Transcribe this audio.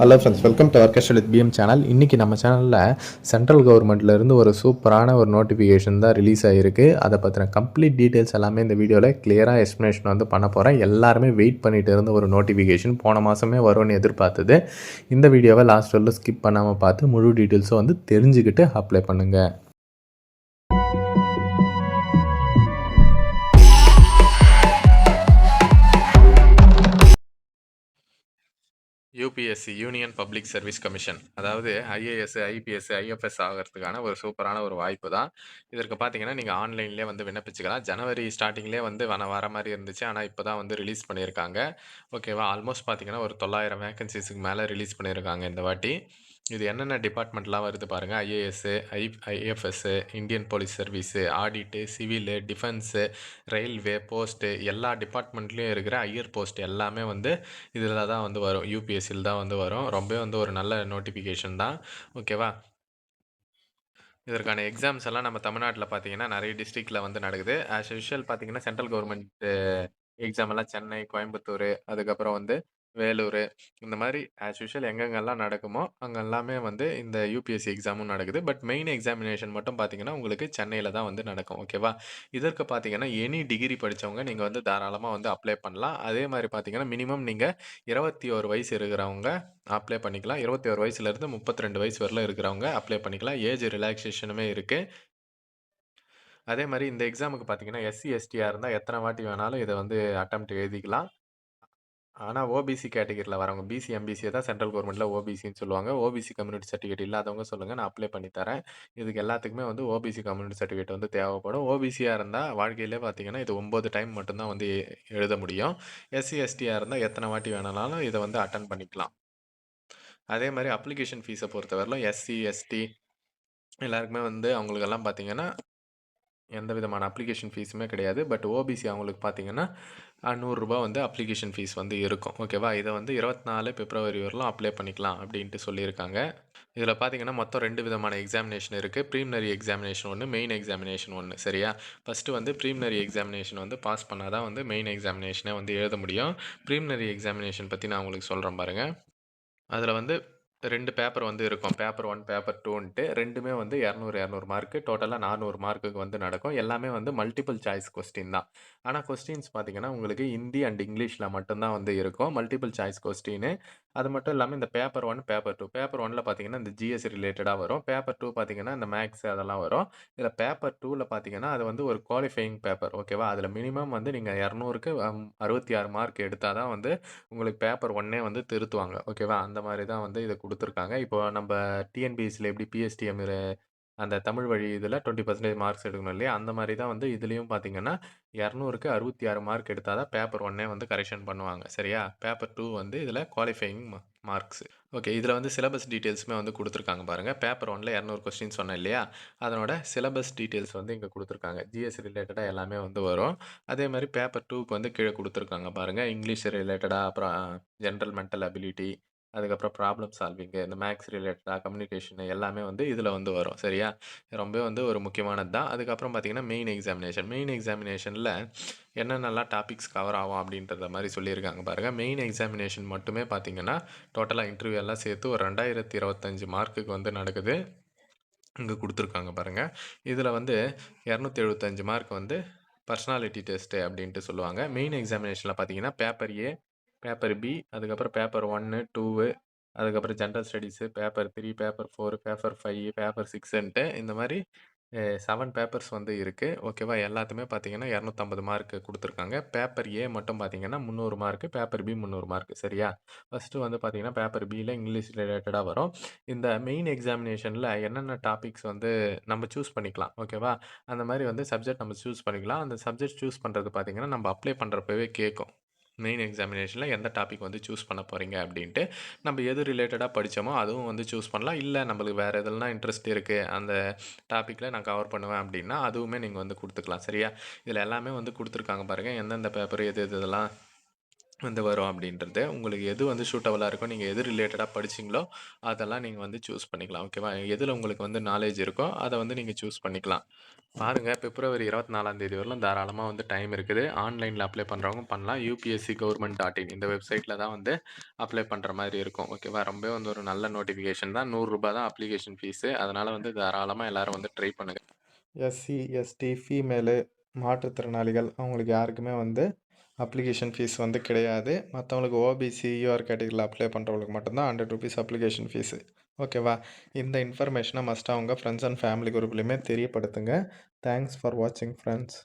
Hello friends welcome to orchestral with PM channel இன்றைக்கி நம்ம சேனலில் சென்ட்ரல் கவர்மெண்ட்லேருந்து ஒரு சூப்பரான ஒரு நோட்டிஃபிகேஷன் தான் ரிலீஸ் ஆகிருக்கு அதை பற்றின கம்ப்ளீட் டீட்டெயில்ஸ் எல்லாமே இந்த வீடியோவில் கிளியராக எக்ஸ்ப்ளனேஷன் வந்து பண்ண போகிறேன் எல்லாருமே வெயிட் பண்ணிட்டு இருந்த ஒரு நோட்டிஃபிகேஷன் போன மாதமே வரும்னு எதிர்பார்த்தது. இந்த வீடியோவை லாஸ்ட் வரல ஸ்கிப் பண்ணாமல் பார்த்து முழு டீட்டெயில்ஸும் வந்து தெரிஞ்சுக்கிட்டு அப்ளை பண்ணுங்கள் UPSC union public service commission அதாவது ஐஏஎஸ் ஐபிஎஸ் ஐஎஃப்எஸ் ஆகிறதுக்கான ஒரு சூப்பரான ஒரு வாய்ப்பு தான். இதற்கு பார்த்தீங்கன்னா நீங்கள் ஆன்லைன்லேயே வந்து விண்ணப்பிச்சுக்கலாம். ஜனவரி ஸ்டார்டிங்லேயே வந்து வன வர மாதிரி இருந்துச்சு. ஆனால் இப்போ தான் வந்து ரிலீஸ் பண்ணியிருக்காங்க. ஓகேவா? ஆல்மோஸ்ட் பார்த்தீங்கன்னா ஒரு தொள்ளாயிரம் வேகன்சிஸுக்கு மேலே ரிலீஸ் பண்ணியிருக்காங்க இந்த வாட்டி. இது என்னென்ன டிபார்ட்மெண்ட்லாம் வருது பாருங்கள் IAS I IFS Indian police service audit civil defence railway post எல்லா டிபார்ட்மெண்ட்லேயும் இருக்கிற ஐயர் போஸ்ட் எல்லாமே வந்து இதில் தான் வந்து வரும். யூபிஎஸ்சியில் தான் வந்து வரும். ரொம்பவே வந்து ஒரு நல்ல நோட்டிஃபிகேஷன் தான். ஓகேவா இதற்கான எக்ஸாம்ஸ் எல்லாம் நம்ம தமிழ்நாட்டில் பார்த்தீங்கன்னா நிறைய டிஸ்ட்ரிக்டில் வந்து நடக்குது. ஆஸ் யூஷுவல் பார்த்தீங்கன்னா சென்ட்ரல் கவர்மெண்ட் எக்ஸாம் எல்லாம் சென்னை கோயம்புத்தூர் அதுக்கப்புறம் வந்து வேலூர் இந்த மாதிரி ஆஸ் யூஷுவல் எங்கெங்கெல்லாம் நடக்குமோ அங்கே எல்லாமே வந்து இந்த யூபிஎஸ்சி எக்ஸாமும் நடக்குது. பட் மெயின் எக்ஸாமினேஷன் மட்டும் பார்த்தீங்கன்னா உங்களுக்கு சென்னையில் தான் வந்து நடக்கும். ஓகேவா இதற்கு பார்த்தீங்கன்னா எனி டிகிரி படித்தவங்க நீங்கள் வந்து தாராளமாக வந்து அப்ளை பண்ணலாம். அதே மாதிரி பார்த்தீங்கன்னா மினிமம் நீங்கள் இருபத்தி ஒரு வயசு இருக்கிறவங்க அப்ளை பண்ணிக்கலாம். இருபத்தி ஒரு வயசுலேருந்து முப்பத்தி ரெண்டு வயசு வரலாம் இருக்கிறவங்க அப்ளை பண்ணிக்கலாம். ஏஜ் ரிலாக்ஸேஷனுமே இருக்குது அதே மாதிரி இந்த எக்ஸாமுக்கு பார்த்தீங்கன்னா எஸ்சி எஸ்டியாக இருந்தால் எத்தனை வாட்டி வேணாலும் இதை வந்து அட்டம் எழுதிக்கலாம். ஆனால் ஓபிசி கேட்டகரியில் வரவங்க பிசி எம்பிசியை தான் சென்ட்ரல் கவர்மெண்ட்டில் ஓபிசின்னு சொல்லுவாங்க. ஓபிசி கம்யூனிட்டி சர்டிஃபிகேட் இல்லாதவங்க சொல்லுங்கள் நான் அப்ளை பண்ணி தரேன். இதுக்கு எல்லாத்துக்குமே வந்து ஓபிசி கம்யூனிட்டி சர்டிஃபிகேட் வந்து தேவைப்படும். ஓபிசியாக இருந்தால் வாழ்க்கையிலே பார்த்தீங்கன்னா இது ஒம்பது டைம் மட்டும்தான் வந்து எ- எழுத முடியும். எஸ்சி எஸ்டியாக இருந்தால் எத்தனை வாட்டி வேணாலும் இதை வந்து அட்டன் பண்ணிக்கலாம். அதே மாதிரி அப்ளிகேஷன் ஃபீஸை பொறுத்தவரையிலும் எஸ்சி எஸ்டி எல்லாருக்குமே வந்து அவங்களுக்கெல்லாம் பார்த்தீங்கன்னா எந்த விதமான அப்ளிகேஷன் ஃபீஸுமே கிடையாது. பட் ஓபிசி அவங்களுக்கு பார்த்தீங்கன்னா நூறுரூபா வந்து அப்ளிகேஷன் ஃபீஸ் வந்து இருக்கும். ஓகேவா இதை வந்து இருபத்தி நாலு பிப்ரவரி வரலாம் அப்ளை பண்ணிக்கலாம் அப்படின்ட்டு சொல்லியிருக்காங்க. இதில் பார்த்தீங்கன்னா மொத்தம் ரெண்டு விதமான எக்ஸாமினேஷன் இருக்குது ப்ரீமினரி எக்ஸாமினேஷன் ஒன்று மெயின் எக்ஸாமினேஷன் ஒன்று சரியா? ஃபஸ்ட்டு வந்து ப்ரீமினரி எக்ஸாமினேஷன் வந்து பாஸ் பண்ணால் தான் வந்து மெயின் எக்ஸாமினேஷனை வந்து எழுத முடியும். ப்ரீமினரி எக்ஸாமினேஷன் பற்றி நான் உங்களுக்கு சொல்கிறேன் பாருங்கள் அதில் வந்து ரெண்டு பேப்பர் வந்து இருக்கும். பேப்பர் ஒன் பேப்பர் டூன்ட்டு ரெண்டுமே வந்து இரநூறு இரநூறு மார்க்கு டோட்டலாக நானூறு மார்க்குக்கு வந்து நடக்கும். எல்லாமே வந்து மல்டிபிள் சாய்ஸ் கொஸ்டின் தான். ஆனால் கொஸ்டின்ஸ் பார்த்தீங்கன்னா உங்களுக்கு ஹிந்தி அண்ட் இங்கிலீஷில் மட்டும்தான் வந்து இருக்கும். மல்டிபிள் சாய்ஸ் கொஸ்டின் அது மட்டும் இல்லாமல் இந்த paper one paper two paper ஒனில் பார்த்தீங்கன்னா இந்த ஜிஎஸ் ரிலேட்டடாக வரும். பேப்பர் டூ பார்த்தீங்கன்னா இந்த மேக்ஸ் அதெல்லாம் வரும். இதில் பேப்பர் டூவில் பார்த்தீங்கன்னா அது வந்து ஒரு குவாலிஃபையிங் பேப்பர் ஓகேவா அதில் மினிமம் வந்து நீங்கள் இரநூறுக்கு அறுபத்தி ஆறு மார்க் எடுத்தால் தான் வந்து உங்களுக்கு பேப்பர் ஒன்னே வந்து திருத்துவாங்க ஓகேவா அந்த மாதிரி தான் வந்து இதை கொடுத்துருக்காங்க. இப்போ நம்ம டிஎன்பிஎஸ்சியில் எப்படி பிஎஸ்டிஎம் அந்த தமிழ் வழி இதில் டுவெண்ட்டி பர்சன்டேஜ் மார்க்ஸ் எடுக்கணும் இல்லையா? அந்த மாதிரி தான் வந்து இதுலேயும் பார்த்தீங்கன்னா இரநூறுக்கு அறுபத்தி ஆறு மார்க் எடுத்தால் தான் பேப்பர் ஒன்னே வந்து கரெக்ஷன் பண்ணுவாங்க. சரியா? பேப்பர் டூ வந்து இதில் குவாலிஃபையிங் மார்க்ஸ் ஓகே இதில் வந்து சிலபஸ் டீட்டெயில்ஸுமே வந்து கொடுத்துருக்காங்க பாருங்கள் பேப்பர் ஒன்னில் இரநூறு கொஸ்டின் சொன்னேன் இல்லையா? அதனோட சிலபஸ் டீட்டெயில்ஸ் வந்து இங்கே கொடுத்துருக்காங்க. ஜிஎஸ் ரிலேட்டடாக எல்லாமே வந்து வரும். அதே மாதிரி பேப்பர் டூக்கு வந்து கீழே கொடுத்துருக்காங்க பாருங்கள் இங்கிலீஷ் ரிலேட்டடாக அப்புறம் ஜென்ரல் மென்டல் அபிலிட்டி அதுக்கப்புறம் ப்ராப்ளம் சால்விங்கு இந்த மேக்ஸ் ரிலேட்டடாக கம்யூனிகேஷன் எல்லாமே வந்து இதில் வந்து வரும். சரியா? ரொம்ப வந்து ஒரு முக்கியமானது தான். அதுக்கப்புறம் பார்த்தீங்கன்னா மெயின் எக்ஸாமினேஷன் மெயின் எக்ஸாமினேஷனில் என்னென்னலாம் டாபிக்ஸ் கவர் ஆகும் அப்படின்றத மாதிரி சொல்லியிருக்காங்க பாருங்கள் மெயின் எக்ஸாமினேஷன் மட்டுமே பார்த்தீங்கன்னா டோட்டலாக இன்டர்வியூ எல்லாம் சேர்த்து ஒரு ரெண்டாயிரத்தி இருபத்தஞ்சி மார்க்குக்கு வந்து நடக்குது. இங்கே கொடுத்துருக்காங்க பாருங்கள் இதில் வந்து இரநூத்தி எழுபத்தஞ்சு மார்க் வந்து பர்சனாலிட்டி டெஸ்ட்டு அப்படின்ட்டு சொல்லுவாங்க. மெயின் எக்ஸாமினேஷனில் பார்த்தீங்கன்னா பேப்பர் ஏ பேப்பர் பி அதுக்கப்புறம் பேப்பர் ஒன்று டூவு அதுக்கப்புறம் general studies paper three paper four paper five paper சிக்ஸ்ன்ட்டு இந்த மாதிரி செவன் பேப்பர்ஸ் வந்து இருக்குது ஓகேவா எல்லாத்துமே பார்த்தீங்கன்னா இரநூத்தம்பது மார்க் கொடுத்துருக்காங்க. பேப்பர் ஏ மட்டும் பார்த்தீங்கன்னா முந்நூறு மார்க்கு பேப்பர் பி முந்நூறு மார்க் சரியா? ஃபஸ்ட்டு வந்து பார்த்தீங்கன்னா பேப்பர் பியில் இங்கிலீஷ் ரிலேட்டடாக வரும். இந்த மெயின் எக்ஸாமினேஷனில் என்னென்ன டாபிக்ஸ் வந்து நம்ம சூஸ் பண்ணிக்கலாம்? ஓகேவா அந்த மாதிரி வந்து சப்ஜெக்ட் நம்ம சூஸ் பண்ணிக்கலாம். அந்த சப்ஜெக்ட் சூஸ் பண்ணுறது பார்த்தீங்கன்னா நம்ம அப்ளை பண்ணுறப்பவே கேட்கும் மெயின் எக்ஸாமினேஷனில் எந்த டாபிக் வந்து சூஸ் பண்ண போகிறீங்க அப்படின்ட்டு நம்ம எது ரிலேட்டடாக படித்தோமோ அதுவும் வந்து சூஸ் பண்ணலாம். இல்லை நம்மளுக்கு வேறு எதுலாம் இன்ட்ரெஸ்ட் இருக்குது அந்த டாப்பிக்கில் நான் கவர் பண்ணுவேன் அப்படின்னா அதுவுமே நீங்கள் வந்து கொடுத்துக்கலாம். சரியா? இதில் எல்லாமே வந்து கொடுத்துருக்காங்க பாருங்கள் எந்தெந்த பேப்பர் எது எது இதெல்லாம் வந்து வரும் அப்படின்றது. உங்களுக்கு எது வந்து சூட்டபுளாக இருக்கோ, நீங்கள் எது ரிலேட்டடாக படிச்சீங்களோ, அதெல்லாம் நீங்கள் வந்து சூஸ் பண்ணிக்கலாம். ஓகேவா? எதில் உங்களுக்கு வந்து நாலேஜ் இருக்கோ, அதை வந்து நீங்கள் சூஸ் பண்ணிக்கலாம். பாருங்கள் பிப்ரவரி 24ஆம் தேதி வரலாம் தாராளமாக வந்து டைம் இருக்குது. ஆன்லைனில் அப்ளை பண்ணுறவங்க பண்ணலாம். யூபிஎஸ்சி கவர்மெண்ட் டாட் இன் இந்த வெப்சைட்டில் தான் வந்து அப்ளை பண்ணுற மாதிரி இருக்கும். ஓகேவா? ரொம்பவே வந்து ஒரு நல்ல நோட்டிஃபிகேஷன் தான். நூறுரூபா தான் அப்ளிகேஷன் ஃபீஸு. அதனால் வந்து தாராளமாக எல்லோரும் வந்து ட்ரை பண்ணுங்கள் எஸ்சி, எஸ்டி, ஃபீமேலு, மாற்றுத்திறனாளிகள் அவங்களுக்கு யாருக்குமே வந்து அப்ளிகேஷன் ஃபீஸ் வந்து கிடையாது. மற்றவங்களுக்கு ஓபிசி, யூஆர் கேட்டகரியில் அப்ளை பண்ணுறவங்களுக்கு மட்டும் தான் ரூ. 100 அப்ளிகேஷன் ஃபீஸு. ஓகேவா? இந்த இன்ஃபர்மேஷனை மஸ்ட்டாக அவங்க ஃப்ரெண்ட்ஸ் அண்ட் ஃபேமிலி குரூப்லையுமே தெரியப்படுத்துங்க. தேங்க்ஸ் ஃபார் வாட்சிங் ஃப்ரெண்ட்ஸ்